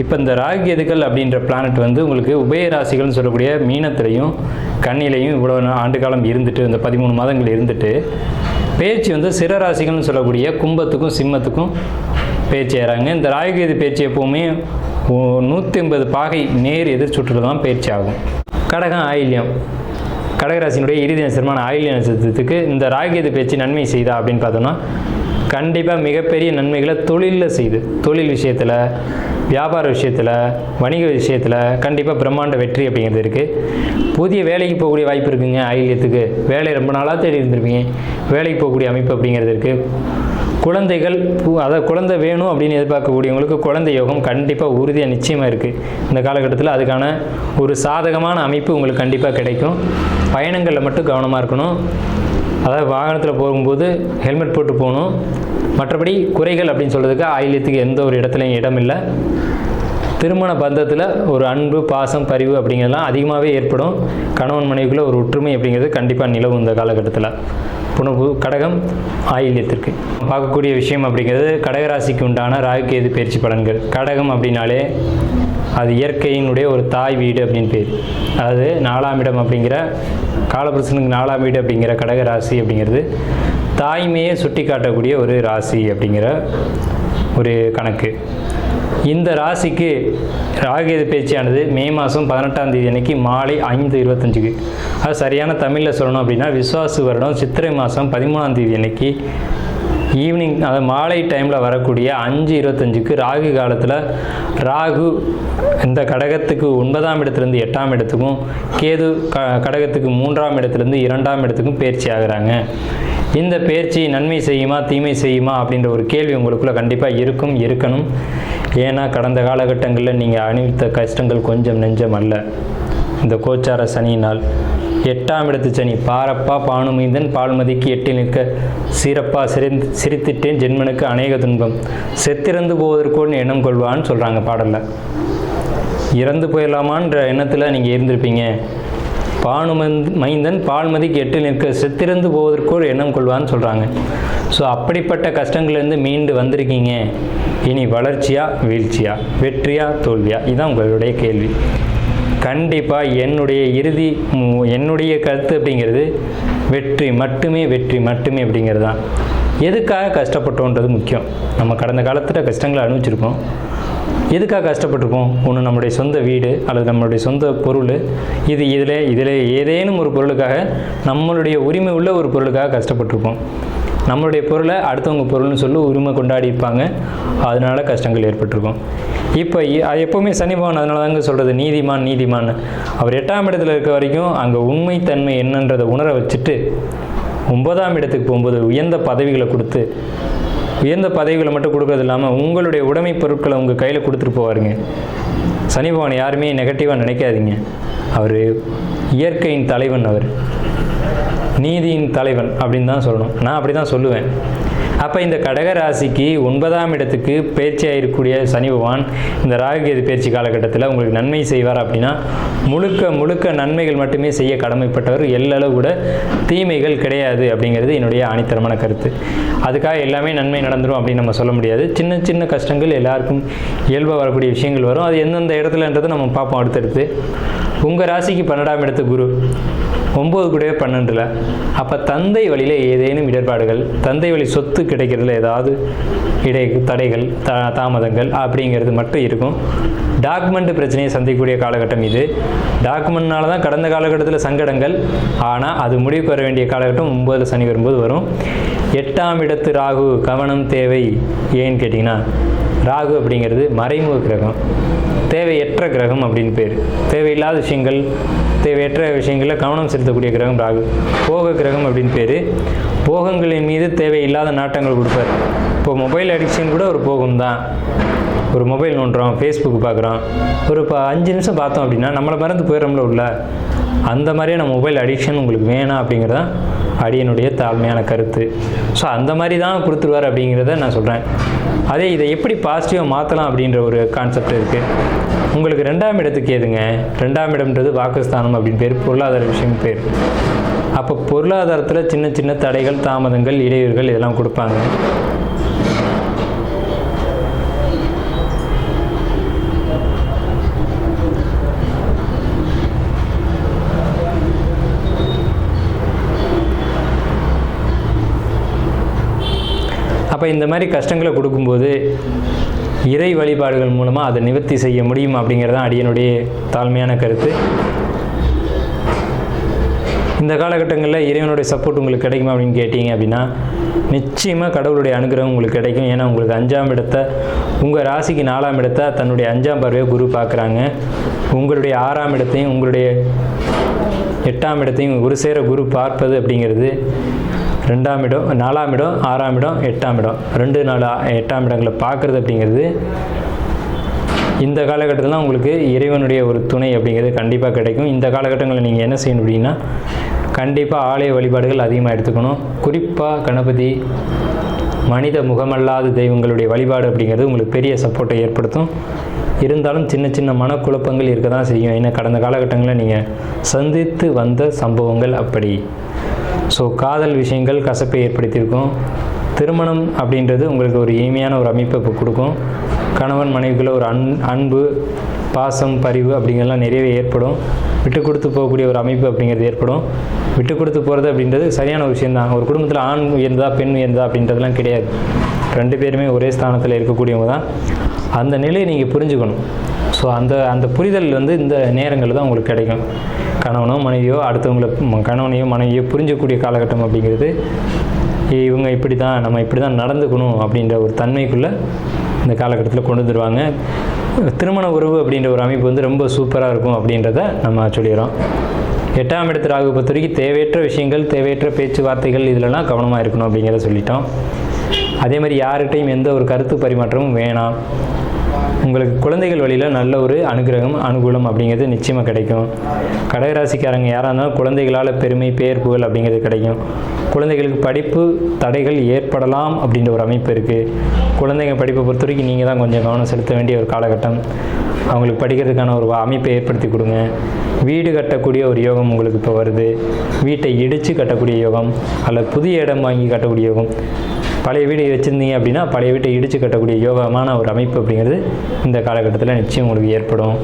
இப்போ இந்த ராகு அப்படின்ற பிளானட் வந்து உங்களுக்கு உபய ராசிகள்னு சொல்லக்கூடிய மீனத்திலையும் கண்ணிலையும் இவ்வளோ ஆண்டு காலம் இருந்துட்டு இந்த பதிமூணு மாதங்கள் இருந்துட்டு பேச்சு வந்து சிற ராசிகள்னு சொல்லக்கூடிய கும்பத்துக்கும் சிம்மத்துக்கும் பேச்சு ஏறாங்க. இந்த ராகுகேது பேச்சு எப்போவுமே நூற்றி ஐம்பது பாகை நேர் எதிர் சுற்றுல தான் பேச்சு ஆகும். கடகம் ஆயில்யம். கடகராசினுடைய இறுதி நட்சத்திரமான ஆயில்ய நட்சத்திரத்துக்கு இந்த ராகுகேது பேச்சு நன்மை செய்தா அப்படின்னு பார்த்தோம்னா கண்டிப்பாக மிகப்பெரிய நன்மைகளை தொழிலில் செய்து தொழில் விஷயத்தில் வியாபார விஷயத்தில் வணிக விஷயத்தில் கண்டிப்பாக பிரம்மாண்ட வெற்றி அப்படிங்கிறது இருக்குது புதிய வேலைக்கு போகக்கூடிய வாய்ப்பு இருக்குங்க ஆயில்யத்துக்கு வேலை ரொம்ப நாளாக தேடி இருந்திருப்பீங்க. வேலைக்கு போகக்கூடிய அமைப்பு அப்படிங்கிறது இருக்குது குழந்தைகள் பு- அதாவது குழந்தை வேணும் அப்படின்னு எதிர்பார்க்கக்கூடியவங்களுக்கு குழந்தை யோகம் கண்டிப்பாக உறுதியாக நிச்சயமாக இருக்குது இந்த காலகட்டத்தில் அதுக்கான ஒரு சாதகமான அமைப்பு உங்களுக்கு கண்டிப்பாக கிடைக்கும். பயணங்களில் மட்டும் கவனமாக இருக்கணும். அதாவது வாகனத்தில் போகும்போது ஹெல்மெட் போட்டு போகணும். மற்றபடி குறைகள் அப்படின்னு சொல்கிறதுக்கு ஆயில்யத்துக்கு எந்த ஒரு இடத்துலையும் இடம் இல்லை. திருமண பந்தத்தில் ஒரு அன்பு பாசம் பரிவு அப்படிங்கிறதெல்லாம் அதிகமாகவே ஏற்படும். கணவன் மனைவிக்குள்ளே ஒரு ஒற்றுமை அப்படிங்கிறது கண்டிப்பாக நிலவும் இந்த காலகட்டத்தில். புனர்வு கடகம் ஆயில்யத்திற்கு. பார்க்கக்கூடிய விஷயம் அப்படிங்கிறது கடகராசிக்கு உண்டான ராகுகேது பயிற்சி பலன்கள். கடகம் அப்படின்னாலே அது இயற்கையினுடைய ஒரு தாய் வீடு அப்படின்னு பேர். அதாவது நாலாம் இடம் அப்படிங்கிற காலபுருஷனுக்கு நாலாம் வீடு அப்படிங்கிற கடக ராசி அப்படிங்கிறது தாய்மையை சுட்டி காட்டக்கூடிய ஒரு ராசி அப்படிங்கிற ஒரு கணக்கு. இந்த ராசிக்கு ராகுகேது பேச்சியானது மே மாதம் பதினெட்டாம் தேதி அன்னைக்கு மாலை ஐந்து இருபத்தஞ்சுக்கு. அது சரியான தமிழில் சொல்லணும் அப்படின்னா விஸ்வாசு வருடம் சித்திரை மாதம் பதிமூணாம் தேதி அன்னைக்கு ஈவினிங் அதாவது மாலை டைமில் வரக்கூடிய அஞ்சு இருபத்தஞ்சுக்கு ராகு காலத்தில் ராகு இந்த கடகத்துக்கு ஒன்பதாம் இடத்துலேருந்து எட்டாம் இடத்துக்கும் கேது க கடகத்துக்கு மூன்றாம் இடத்துலேருந்து இரண்டாம் இடத்துக்கும் பயிற்சி ஆகிறாங்க. இந்த பயிற்சி நன்மை செய்யுமா தீமை செய்யுமா அப்படின்ற ஒரு கேள்வி உங்களுக்குள்ளே கண்டிப்பாக இருக்கும் இருக்கணும். ஏன்னா கடந்த காலகட்டங்களில் நீங்கள் அணிவித்த கஷ்டங்கள் கொஞ்சம் நெஞ்சம் அல்ல. இந்த கோச்சார சனியினால் எட்டாம் இடத்து சனி. பாரப்பா பானுமைந்தன் பால்மதிக்கு எட்டில் நிற்க. சீரப்பா சிரிந்து சிரித்திட்டேன் ஜென்மனுக்கு அநேக துன்பம். செத்திறந்து போவதற்கோன்னு எண்ணம் கொள்வான்னு சொல்கிறாங்க பாடலில். இறந்து போயிடலாமான்ற எண்ணத்தில் நீங்கள் இருந்திருப்பீங்க. பானுமந்த் மைந்தன் பால்மதிக்கு எட்டில் நிற்க. செத்திறந்து போவதற்கு ஒரு எண்ணம் கொள்வான்னு சொல்கிறாங்க ஸோ அப்படிப்பட்ட கஷ்டங்கள்லேருந்து மீண்டு வந்திருக்கீங்க. இனி வளர்ச்சியா வீழ்ச்சியா? வெற்றியா தோல்வியா? இதுதான் உங்களுடைய கேள்வி. கண்டிப்பாக என்னுடைய இறுதி என்னுடைய கருத்து அப்படிங்கிறது வெற்றி மட்டுமே வெற்றி மட்டுமே அப்படிங்கிறது தான். எதுக்காக கஷ்டப்பட்டோன்றது முக்கியம். நம்ம கடந்த காலத்தில் கஷ்டங்களை அனுபவிச்சிருக்கோம் எதுக்காக கஷ்டப்பட்டிருப்போம்? ஒன்று நம்முடைய சொந்த வீடு அல்லது நம்மளுடைய சொந்த பொருள். இது இதில் இதில் ஏதேனும் ஒரு பொருளுக்காக நம்மளுடைய உரிமை உள்ள ஒரு பொருளுக்காக கஷ்டப்பட்டிருப்போம். நம்மளுடைய பொருளை அடுத்தவங்க பொருள்னு சொல்லி உரிமை கொண்டாடி இருப்பாங்க. அதனால கஷ்டங்கள் ஏற்பட்டிருக்கும். இப்போ அது எப்போவுமே சனி பகவான் அதனால தாங்க சொல்கிறது நீதிமான் நீதிமான். அவர் எட்டாம் இடத்துல இருக்க வரைக்கும் அங்கே உண்மைத்தன்மை என்னன்றதை உணர வச்சுட்டு ஒன்பதாம் இடத்துக்கு போகும்போது உயர்ந்த பதவிகளை கொடுத்து உயர்ந்த பதவிகளை மட்டும் கொடுக்கறது இல்லாமல் உங்களுடைய உடைமை பொருட்களை உங்கள் கையில் கொடுத்துட்டு போவாருங்க. சனி பகவான் யாருமே நெகட்டிவாக நினைக்காதீங்க. அவர் இயற்கையின் தலைவன் அவர். நீதியின் தலைவன் அப்படின்னு தான் சொல்லணும். நான் அப்படி தான் சொல்லுவேன். அப்போ இந்த கடக ராசிக்கு ஒன்பதாம் இடத்துக்கு பயிற்சியாக இருக்கக்கூடிய சனி பகவான் இந்த ராகுகேது பயிற்சி காலகட்டத்தில் உங்களுக்கு நன்மை செய்வார் அப்படின்னா முழுக்க முழுக்க நன்மைகள் மட்டுமே செய்ய கடமைப்பட்டவர் எல்லளவு கூட தீமைகள் கிடையாது அப்படிங்கிறது என்னுடைய ஆணித்தரமான கருத்து. அதுக்காக எல்லாமே நன்மை நடந்துடும் அப்படின்னு நம்ம சொல்ல முடியாது. சின்ன சின்ன கஷ்டங்கள் எல்லாருக்கும் இயல்பாக வரக்கூடிய விஷயங்கள் வரும். அது எந்தெந்த இடத்துலன்றதை நம்ம பார்ப்போம் அடுத்தடுத்து. உங்கள் ராசிக்கு பன்னெண்டாம் இடத்து குரு. ஒம்பது கூடவே பன்னெண்டில். அப்போ தந்தை வழியில் ஏதேனும் இடர்பாடுகள் தந்தை வழி சொத்து கிடைக்கிறதுல ஏதாவது இடை தடைகள் த தாமதங்கள் அப்படிங்கிறது மட்டும் இருக்கும். டாக்குமெண்ட் பிரச்சனையை சந்திக்கக்கூடிய காலகட்டம் இது. டாக்குமெண்ட்னால தான் கடந்த காலகட்டத்தில் சங்கடங்கள் ஆனால் அது முடிவுக்கு வர வேண்டிய காலகட்டம் ஒம்பது சனி வரும்போது வரும். எட்டாம் இடத்து ராகு கவனம் தேவை ஏன்னு கேட்டிங்கன்னா ராகு அப்படிங்கிறது மறைமுக கிரகம். தேவையற்ற கிரகம் அப்படின்னு பேர். தேவையில்லாத விஷயங்கள் தேவையற்ற விஷயங்களில் கவனம் செலுத்தக்கூடிய கிரகம் ராகு. போக கிரகம் அப்படின்னு பேர். போகங்களின் மீது தேவையில்லாத நாட்டங்கள் கொடுப்பார். இப்போ மொபைல் அடிக்ஷன் கூட ஒரு போகம் தான். ஒரு மொபைல் நோண்டுறோம் ஃபேஸ்புக் பார்க்குறோம். ஒரு இப்போ அஞ்சு நிமிஷம் பார்த்தோம் அப்படின்னா நம்மளை மறந்து போயிடுறோம்ல உள்ள. அந்த மாதிரியான மொபைல் அடிக்ஷன் உங்களுக்கு வேணாம் அப்படிங்கிறதான் அடியனுடைய தாழ்மையான கருத்து. ஸோ அந்த மாதிரி தான் கொடுத்துருவார் அப்படிங்கிறத நான் சொல்கிறேன் அதே இதை எப்படி பாசிட்டிவாக மாற்றலாம் அப்படின்ற ஒரு கான்செப்ட் இருக்குது உங்களுக்கு ரெண்டாம் இடத்துக்கு ஏதுங்க ரெண்டாம் இடம்ன்றது வாக்குஸ்தானம் அப்படின்னு பேர் பொருளாதார விஷயம் பேர். அப்போ பொருளாதாரத்தில் சின்ன சின்ன தடைகள் தாமதங்கள் இடையூறுகள் இதெல்லாம் கொடுப்பாங்க. அப்போ இந்த மாதிரி கஷ்டங்களை கொடுக்கும்போது இறை வழிபாடுகள் மூலமாக அதை நிவர்த்தி செய்ய முடியும் அப்படிங்கிறது தான் அடியனுடைய தாழ்மையான கருத்து. இந்த காலகட்டங்களில் இறைவனுடைய சப்போர்ட் உங்களுக்கு கிடைக்குமா அப்படின்னு கேட்டீங்க அப்படின்னா நிச்சயமாக கடவுளுடைய அனுகிரகம் உங்களுக்கு கிடைக்கும். ஏன்னா உங்களுக்கு அஞ்சாம் இடத்தை உங்கள் ராசிக்கு நாலாம் இடத்தை தன்னுடைய அஞ்சாம் பார்வையை குரு பார்க்குறாங்க. உங்களுடைய ஆறாம் இடத்தையும் உங்களுடைய எட்டாம் இடத்தையும் ஒரு சேர குரு பார்ப்பது அப்படிங்கிறது ரெண்டாம் இடம் நாலாம் இடம் ஆறாம் இடம் எட்டாம் இடம். ரெண்டு நாலு எட்டாம் இடங்களை பார்க்குறது அப்படிங்கிறது இந்த காலகட்டத்தில் உங்களுக்கு இறைவனுடைய ஒரு துணை அப்படிங்கிறது கண்டிப்பாக கிடைக்கும். இந்த காலகட்டங்களில் நீங்கள் என்ன செய்யணும் அப்படின்னா கண்டிப்பாக ஆலய வழிபாடுகள் அதிகமாக எடுத்துக்கணும். குறிப்பாக கணபதி மனித முகமல்லாத தெய்வங்களுடைய வழிபாடு அப்படிங்கிறது உங்களுக்கு பெரிய சப்போர்ட்டை ஏற்படுத்தும். இருந்தாலும் சின்ன சின்ன மனக்குழப்பங்கள் இருக்க தான் செய்யும். ஏன்னா கடந்த காலகட்டங்களில் நீங்கள் சந்தித்து வந்த சம்பவங்கள் அப்படி. ஸோ காதல் விஷயங்கள் கசப்பை ஏற்படுத்தியிருக்கும். திருமணம் அப்படின்றது உங்களுக்கு ஒரு இனிமையான ஒரு அமைப்பை இப்போ கொடுக்கும். கணவன் மனைவிக்குள்ள ஒரு அன் அன்பு பாசம் பரிவு அப்படிங்கிறலாம் நிறையவே ஏற்படும். விட்டு கொடுத்து போகக்கூடிய ஒரு அமைப்பு அப்படிங்கிறது ஏற்படும். விட்டு கொடுத்து போகிறது அப்படின்றது சரியான ஒரு விஷயம்தான். ஒரு குடும்பத்தில் ஆண் உயர்ந்தா பெண் உயர்ந்தா அப்படின்றதுலாம் கிடையாது. ரெண்டு பேருமே ஒரே ஸ்தானத்தில் இருக்கக்கூடியவங்க தான். அந்த நிலையை நீங்கள் புரிஞ்சுக்கணும். ஸோ அந்த அந்த புரிதல் வந்து இந்த நேரங்களில் தான் உங்களுக்கு கிடைக்கும். கணவனோ மனைவியோ அடுத்தவங்களை ம- கணவனையோ மனைவியோ புரிஞ்சக்கூடிய காலகட்டம் அப்படிங்கிறது இவங்க இப்படி தான் நம்ம இப்படி தான் நடந்துக்கணும் அப்படின்ற ஒரு தன்மைக்குள்ளே இந்த காலகட்டத்தில் கொண்டு வந்துடுவாங்க திருமண உறவு அப்படின்ற ஒரு அமைப்பு வந்து ரொம்ப சூப்பராக இருக்கும் அப்படின்றத நம்ம சொல்லிடுறோம். எட்டாம் இடத்து ராகு பொறுத்த வரைக்கும் தேவையற்ற விஷயங்கள் தேவையற்ற பேச்சுவார்த்தைகள் இதிலலாம் கவனமாக இருக்கணும் அப்படிங்கிறத சொல்லிட்டோம். அதே மாதிரி யார்கிட்டையும் எந்த ஒரு கருத்து பரிமாற்றமும் வேணாம். உங்களுக்கு குழந்தைகள் வழியில் நல்ல ஒரு அனுகிரகம் அனுகூலம் அப்படிங்கிறது நிச்சயமாக கிடைக்கும். கடகராசிக்காரங்க யாராக இருந்தாலும் குழந்தைகளால் பெருமை பேர் புகழ் அப்படிங்கிறது கிடைக்கும். குழந்தைகளுக்கு படிப்பு தடைகள் ஏற்படலாம் அப்படின்ற ஒரு அமைப்பு இருக்குது குழந்தைங்க படிப்பை பொறுத்த வரைக்கும் நீங்கள் தான் கொஞ்சம் கவனம் செலுத்த வேண்டிய ஒரு காலகட்டம். அவங்களுக்கு படிக்கிறதுக்கான ஒரு அமைப்பை ஏற்படுத்தி கொடுங்க. வீடு கட்டக்கூடிய ஒரு யோகம் உங்களுக்கு இப்போ வருது. வீட்டை இடித்து கட்டக்கூடிய யோகம் அல்லது புதிய இடம் வாங்கி கட்டக்கூடிய யோகம். பழைய வீடு வச்சுருந்தீங்க அப்படின்னா பழைய வீட்டை இடித்து கட்டக்கூடிய யோகமான ஒரு அமைப்பு அப்படிங்கிறது இந்த காலகட்டத்தில் நிச்சயம் உங்களுக்கு ஏற்படும்.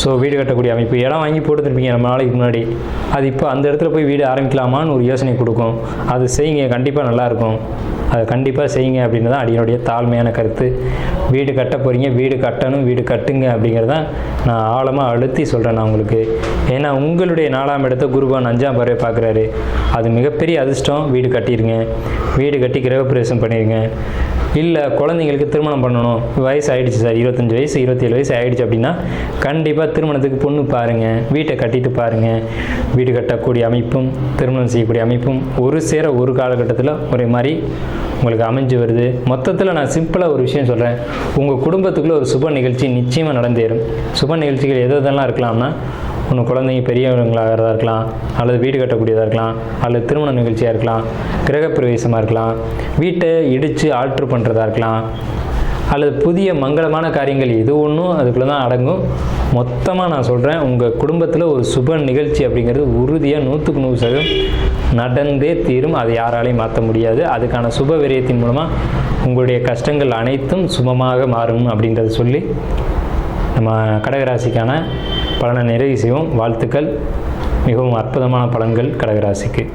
ஸோ வீடு கட்டக்கூடிய அமைப்பு இடம் வாங்கி போட்டுருப்பீங்க நம்ம நாளைக்கு முன்னாடி. அது இப்போ அந்த இடத்துல போய் வீடு ஆரம்பிக்கலாமான்னு ஒரு யோசனை கொடுக்கும். அது செய்யுங்க கண்டிப்பாக நல்லாயிருக்கும் அதை கண்டிப்பாக செய்யுங்க அப்படின்னு தான் அடியனுடைய தாழ்மையான கருத்து. வீடு கட்ட போகிறீங்க வீடு கட்டணும் வீடு கட்டுங்க அப்படிங்கிறதான் நான் ஆழமாக அழுத்தி சொல்கிறேன் நான் உங்களுக்கு. ஏன்னா உங்களுடைய நாலாம் இடத்த குருபான் அஞ்சாம் பறவை பார்க்குறாரு அது மிகப்பெரிய அதிர்ஷ்டம் வீடு கட்டிடுங்க வீடு கட்டி கிரகப்பிரவேசம் பண்ணிடுங்க இல்லை குழந்தைங்களுக்கு திருமணம் பண்ணணும். வயசு ஆகிடுச்சு சார் இருபத்தஞ்சி வயசு இருபத்தேழு வயசு ஆகிடுச்சு அப்படின்னா கண்டிப்பாக திருமணத்துக்கு பொண்ணு பாருங்கள் வீட்டை கட்டிட்டு பாருங்கள் வீடு கட்டக்கூடிய அமைப்பும் திருமணம் செய்யக்கூடிய அமைப்பும் ஒரு சேர ஒரு காலகட்டத்தில் ஒரே மாதிரி உங்களுக்கு அமைஞ்சு வருது. மொத்தத்தில் நான் சிம்பிளாக ஒரு விஷயம் சொல்கிறேன் உங்கள் குடும்பத்துக்குள்ளே ஒரு சுப நிகழ்ச்சி நிச்சயமாக நடந்தேறும். சுப நிகழ்ச்சிகள் எது எதெல்லாம் இருக்கலாம்னா ஒன்று குழந்தைங்க பெரியவங்களாகிறதா இருக்கலாம் அல்லது வீடு கட்டக்கூடியதாக இருக்கலாம் அல்லது திருமண நிகழ்ச்சியாக இருக்கலாம் கிரகப்பிரவேசமாக இருக்கலாம் வீட்டை இடித்து ஆல்ட்ரு பண்ணுறதா இருக்கலாம் அல்லது புதிய மங்களமான காரியங்கள் இது ஒன்றும் அதுக்குள்ளே தான் அடங்கும். மொத்தமாக நான் சொல்கிறேன் உங்கள் குடும்பத்தில் ஒரு சுப நிகழ்ச்சி அப்படிங்கிறது உறுதியாக நூற்றுக்கு நூறு சதவீதம் நடந்தே தீரும். அதை யாராலையும் மாற்ற முடியாது. அதுக்கான சுப விரயத்தின் மூலமாக உங்களுடைய கஷ்டங்கள் அனைத்தும் சுபமாக மாறும் அப்படின்றத சொல்லி நம்ம கடகராசிக்கான பலனை நிறைவு செய்வோம். வாழ்த்துக்கள். மிகவும் அற்புதமான பலன்கள் கடகராசிக்கு.